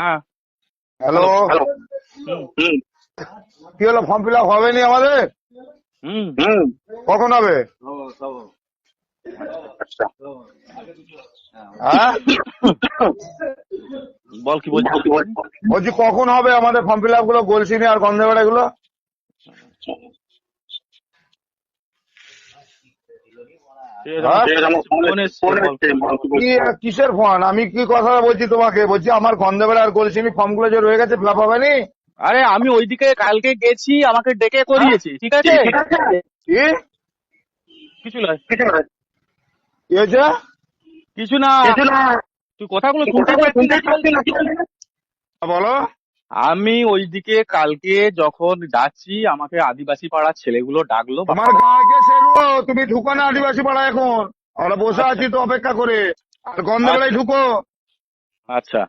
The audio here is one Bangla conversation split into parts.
হ্যাঁ। হ্যালো? হুম। কি হলো ফর্ম ফিল আপ হবে নি আমাদের? হুম। কখন হবে? হ্যাঁ? বল কি বলছি কখন হবে আমাদের ফর্ম ফিল আপগুলো গোলসিনি আর গন্ধেবাড়া গুলো হ্যাঁ? ফোন এসছে, বল। কি কিসের ফোন? আমি কি কথা বলছি তোমাকে? বলছি আমার গন্ধেবাড়া আর গোলসিনি ফর্মগুলো যে রয়ে গেছে ফিল আপ হবে নি? আরে আমি ওইদিকে কালকে গেছি আমাকে ডেকে করিয়েছি ঠিক আছে? কিছু হয়েছে কিছু না। তুই কথাগুলো না? বলো। আমি ওইদিকে কালকে যখন যাচ্ছি আমাকে আদিবাসী পাড়ার ছেলেগুলো ডাকলো সেরো তুমি ঢুকো না আদিবাসী পাড়া এখন। আমরা বসে আছি তো অপেক্ষা করে। আর গন্ধবেলায় ঢুকো। আচ্ছা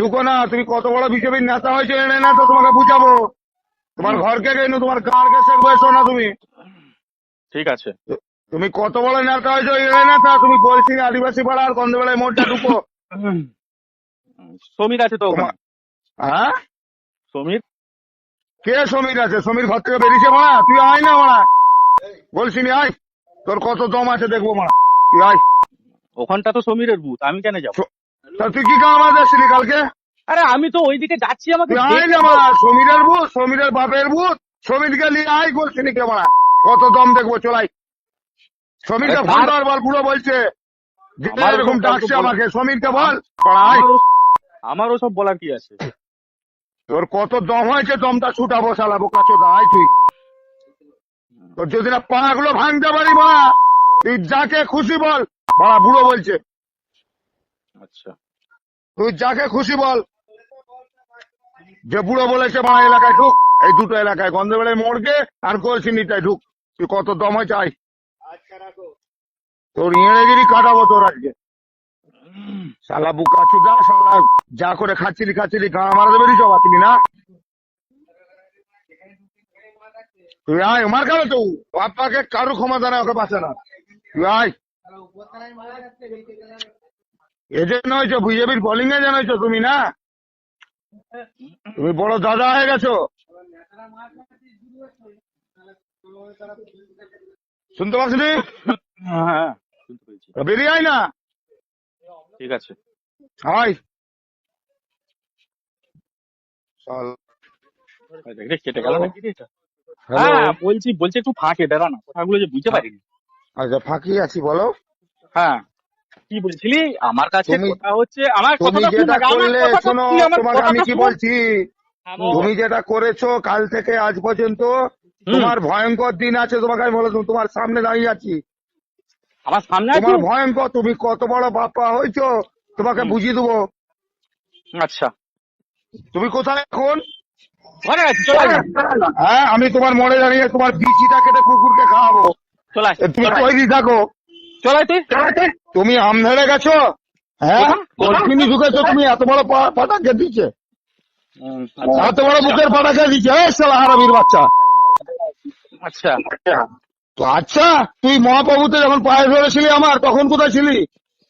ঢুকো না তুমি কত বড় বিজেপির নেতা হয়েছে এনে না তো তোমাকে বুঝাবো। তোমার ঘরকে কেন তোমার গাঁকে শেখবো এসো না তুমি। ঠিক আছে। তুমি কত বড় নেতা হয়েছো এনে নেতা তুমি বলছি না আদিবাসী পাড়া আর গন্ধবেলায় মোড়টা ঢুকো। সমীর আছে তো হ্যাঁ? সমীর? কে সমীর আছে? সমীর ঘর থেকে বেরিয়েছে মারা তুই আয় না মারা বলছি নি আয়। তোর কত দম আছে দেখব মারা তুই আয়। ওখানটা তো সমীরের বুথ আমি কেন যাব? তা তুই কি কাম আসছিলি কালকে? আরে আমি তো ওইদিকে যাচ্ছি আমাকে আয় না মারা সমীরের ভূত সমীরের বাপের ভূত সমীরকে নিয়ে আয় বলছি নি কে মারা কত দম দেখব চলাই সমীরকে ফোন বলছে। আমার এরকম ডাকছে আমাকে সমীরকে বল। আয়। আমারও সব বলার কি আছে? তোর কত দম হয়েছে দমটা ছুটাবো শালা বোকা চোদা তুই। তোর যদি না পাগুলো ভাঙতে পারি মারা তুই যাকে খুশি বল। মারা বুড়ো বলছে। আচ্ছা। তুই যাকে খুশি বল। যে বুড়ো বলেছে মারা এলাকায় ঢুক এই দুটো এলাকায় গন্ধবেলায় মোড়কে আর কলসিনিটায় ঢুক। তুই কত দম চাই। তোর ইংরেজিরই কাটাবো তোর আজকে। শালা বুকা চুদা শালা যা করে খাচ্ছিলি খাচ্ছিলি গাঁ মারা দেবে সব তুমি না তুই আয় মার খাবে তো। বাপ্পাকে কারও ক্ষমতা না ওকে বাঁচে না। তুই আয় এজন্য হয়েছো বিজেপির বোলিং এ যেন হয়েছো তুমি না? তুমি বড় দাদা হয়ে গেছো। শুনতে পাচ্ছি হ্যাঁ। বেরিয়ে আয় না। ঠিক আছে। কেটে গেল নাকি এটা? হ্যাঁ বলছি বলছি একটু ফাঁকে দাঁড়া না কথাগুলো যে বুঝতে পারিনি। আচ্ছা ফাঁকি আছি বলো। হ্যাঁ কি বলছিলি? আমার কাছে তুমি- কথা হচ্ছে আমার তুমি যেটা করলে শোনো তোমাকে আমি কি বলছি? তুমি যেটা করেছ কাল থেকে আজ পর্যন্ত তোমার ভয়ঙ্কর দিন আছে তোমাকে আমি বলে দেবো, তোমার সামনে দাঁড়িয়ে আছি। আমার সামনে তোমার ভয়ঙ্কর তুমি কত বড় বাপা হয়েছো তোমাকে বুঝিয়ে দেবো। আচ্ছা। তুমি কোথায় এখন? হ্যাঁ আমি তোমার মনে দাঁড়িয়ে তোমার বিচিটা কেটে কুকুরকে খাওয়াবো। তুমি তৈরি থাকো তুমি আম ধরে গেছো? হ্যাঁ? কলকিনি ঢুকেছো তুমি এত বড় পাটাকে দিচ্ছে। আচ্ছা। এত বড় বুকের পাটাকে দিচ্ছে। শালা হারামির বাচ্চা। আচ্ছা। আচ্ছা তুই মহাপ্রভুতে যখন পায়ে ধরেছিলি আমার তখন কোথায় ছিলি?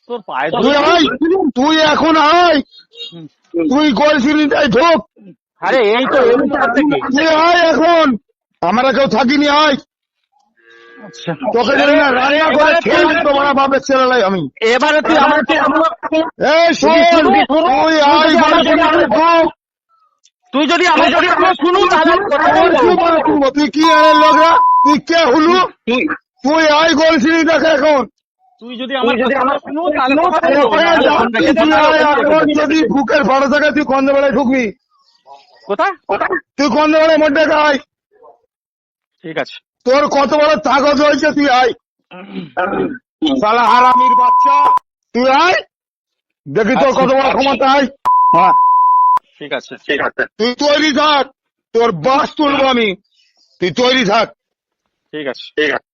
তোর পায়ে তুই ধরে- আয়। তুই এখন আয়। তুই গোলসিলিটাই ঢোক। আরে এই তো এখন। আমরা কেউ থাকিনি আয়। আচ্ছা। তোকে না রান্না করে খেয়ে আমি। এবারে তুই শোন। তুই যদি আমি যদি আমরা শুনু তুই কি তুই আরে লোকরা? তুই কে হুলু? তুই তুই আয় দেখে এখন। তুই যদি আমার যদি আমরা শুনু তাহলে কথা তুই যদি থাকে কন্দবেলায় ঢুকবি। কোথায়? তুই কন্দবেলায় মধ্যে আয়? ঠিক আছে। তোর কত বড় তাগজ হয়েছে তুই আয়। সালা হারামির বাচ্চা তুই আয়। দেখি তোর কত বড় ক্ষমতা আয়। হ্যাঁ। ঠিক আছে। তুই তৈরি থাক তোর বাস তুলবো আমি। তুই তৈরি থাক। ঠিক আছে। ঠিক আছে।